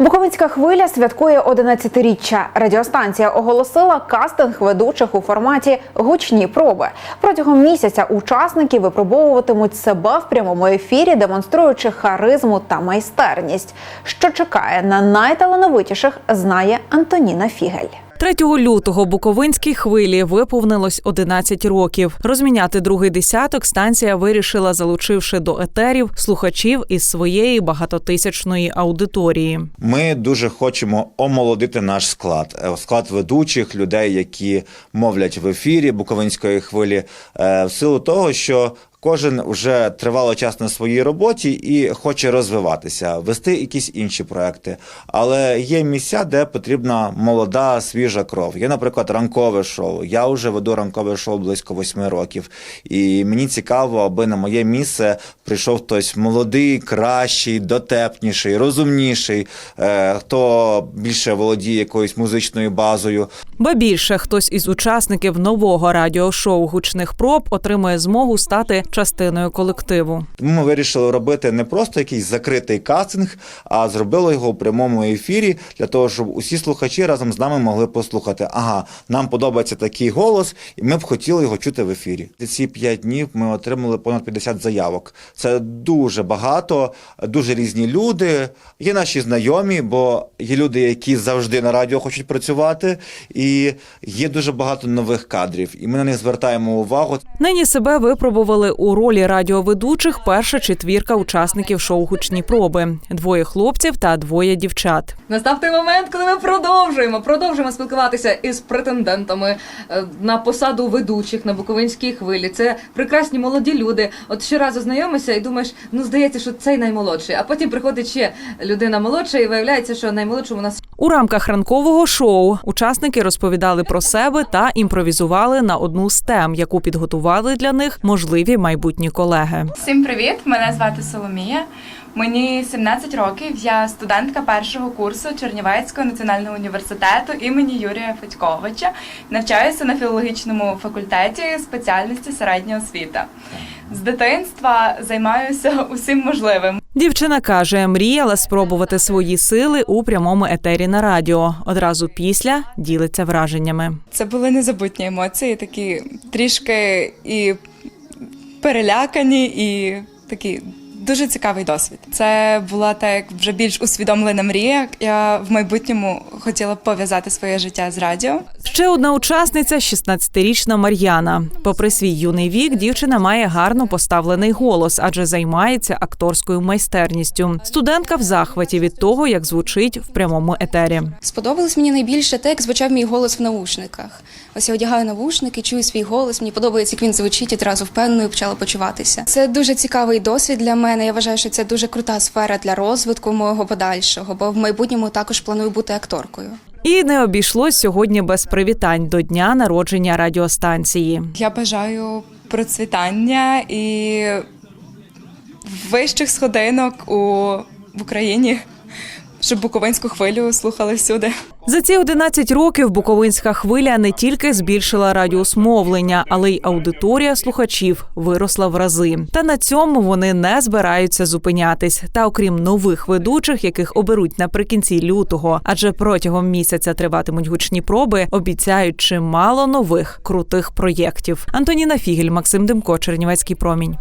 Буковинська хвиля святкує 11-річчя. Радіостанція оголосила кастинг ведучих у форматі гучні проби. Протягом місяця учасники випробовуватимуть себе в прямому ефірі, демонструючи харизму та майстерність. Що чекає на найталановитіших, знає Антоніна Фігель. 3 лютого Буковинській хвилі виповнилось 11 років. Розміняти другий десяток станція вирішила, залучивши до етерів слухачів із своєї багатотисячної аудиторії. Ми дуже хочемо омолодити наш склад, Е, склад ведучих людей, які мовлять в ефірі Буковинської хвилі, е, в силу того, що. Кожен вже тривало час на своїй роботі і хоче розвиватися, вести якісь інші проекти. Але є місця, де потрібна молода, свіжа кров. Є, наприклад, ранкове шоу. Я вже веду ранкове шоу близько восьми років. І мені цікаво, аби на моє місце прийшов хтось молодий, кращий, дотепніший, розумніший, е, хто більше володіє якоюсь музичною базою. Ба більше хтось із учасників нового радіошоу гучних проб отримує змогу стати частиною колективу. Ми вирішили робити не просто якийсь закритий кастинг, а зробили його в прямому ефірі для того, щоб усі слухачі разом з нами могли послухати. Ага, нам подобається такий голос, і ми б хотіли його чути в ефірі. Ці п'ять днів ми отримали понад 50 заявок. Це дуже багато, дуже різні люди. Є наші знайомі, бо є люди, які завжди на радіо хочуть працювати, і є дуже багато нових кадрів. І ми на них звертаємо увагу. Нині себе випробували у ролі радіоведучих перша четвірка учасників шоу гучні проби: двоє хлопців та двоє дівчат. Настав той момент, коли ми продовжуємо, продовжуємо спілкуватися із претендентами е, на посаду ведучих на Буковинській хвилі. Це прекрасні молоді люди. От щоразу знайомишся і думаєш, ну здається, що цей наймолодший. А потім приходить ще людина молодша, і виявляється, що наймолодшим у нас У рамках ранкового шоу учасники розповідали про себе та імпровізували на одну з тем, яку підготували для них можливі майбутні колеги. Всім привіт! Мене звати Соломія. Мені 17 років. Я студентка першого курсу Чернівецького національного університету імені Юрія Федьковича. Навчаюся на філологічному факультеті спеціальності середня освіта. З дитинства займаюся усім можливим. Дівчина каже, мріяла спробувати свої сили у прямому етері на радіо. Одразу після ділиться враженнями. Це були незабутні емоції, такі трішки і перелякані, і такі. Дуже цікавий досвід. Це була так як вже більш усвідомлена мрія. Я в майбутньому хотіла б пов'язати своє життя з радіо. Ще одна учасниця 16-річна Мар'яна. Попри свій юний вік, дівчина має гарно поставлений голос, адже займається акторською майстерністю. Студентка в захваті від того, як звучить в прямому етері. Сподобалось мені найбільше те, як звучав мій голос в наушниках. Ось я одягаю навушники, чую свій голос. Мені подобається, як він звучить, і одразу впевненою почала почуватися. Це дуже цікавий досвід для мене. Я вважаю, що це дуже крута сфера для розвитку мого подальшого, бо в майбутньому також планую бути акторкою. І не обійшлось сьогодні без привітань до дня народження радіостанції. Я бажаю процвітання і вищих сходинок у в Україні, щоб Буковинську хвилю слухали всюди. За ці 11 років Буковинська хвиля не тільки збільшила радіус мовлення, але й аудиторія слухачів виросла в рази. Та на цьому вони не збираються зупинятись. Та окрім нових ведучих, яких оберуть наприкінці лютого, адже протягом місяця триватимуть гучні проби, обіцяють чимало нових крутих проєктів. Антоніна Фігель, Максим Демко, Чернівецький промінь.